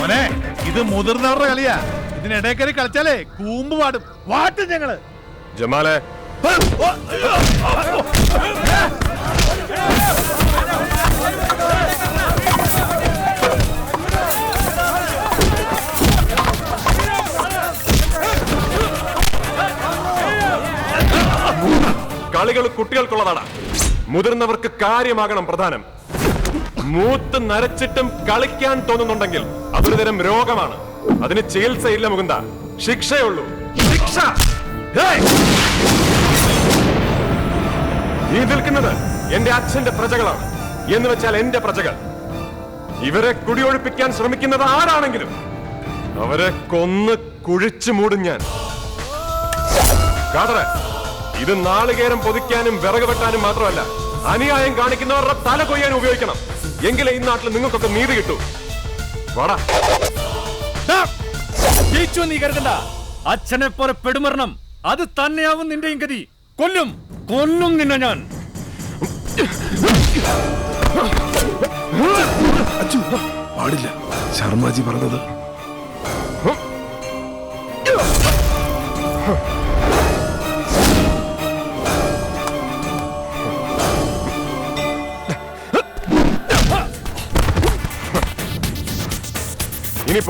മോനെ ഇത് മുതിർന്നവരുടെ കളിയാ. ഇതിനിടയിൽ കളിച്ചാലേ കൂമ്പ് പാടും. വാട്ടും ഞങ്ങൾ. ജമാലെ. കളികൾ കുട്ടികൾക്കുള്ളതാണ്. മുതിർന്നവർക്ക് കാര്യമാകണം പ്രധാനം. മൂത്ത് നരച്ചിട്ടും കളിക്കാൻ തോന്നുന്നുണ്ടെങ്കിൽ അതൊരു തരം രോഗമാണ്. അതിന് ചികിത്സയില്ല മുകുന്ദ. ശിക്ഷയുള്ളൂ. ശിക്ഷ! ഈ നിൽക്കുന്നത് എന്റെ അച്ഛന്റെ പ്രജകളാണ്. എന്ന് വെച്ചാൽ എന്റെ പ്രജകൾ. ഇവരെ കുടിയൊഴിപ്പിക്കാൻ ശ്രമിക്കുന്നത് ആരാണെങ്കിലും അവരെ കൊന്ന് കുഴിച്ചു മൂടും ഞാൻ. കാതറ ഇത് നാളികേരം പൊതിക്കാനും വിറക് വെട്ടാനും മാത്രമല്ല അനുയായം കാണിക്കുന്നവരുടെ തല കൊയ്യാൻ ഉപയോഗിക്കണം. എങ്കിലേ ഈ നാട്ടിൽ നിങ്ങൾക്കൊക്കെ നീതി കിട്ടൂ. വാടാ. ജയിച്ചു നീ കരുതണ്ട. അച്ഛനെ പോലെ പെടുമരണം. അത് തന്നെയാവും നിന്റെയും ഗതി. കൊല്ലും. കൊല്ലും നിന്നെ ഞാൻ. പാടില്ല. ശർമാജി പറഞ്ഞത്. ഇനി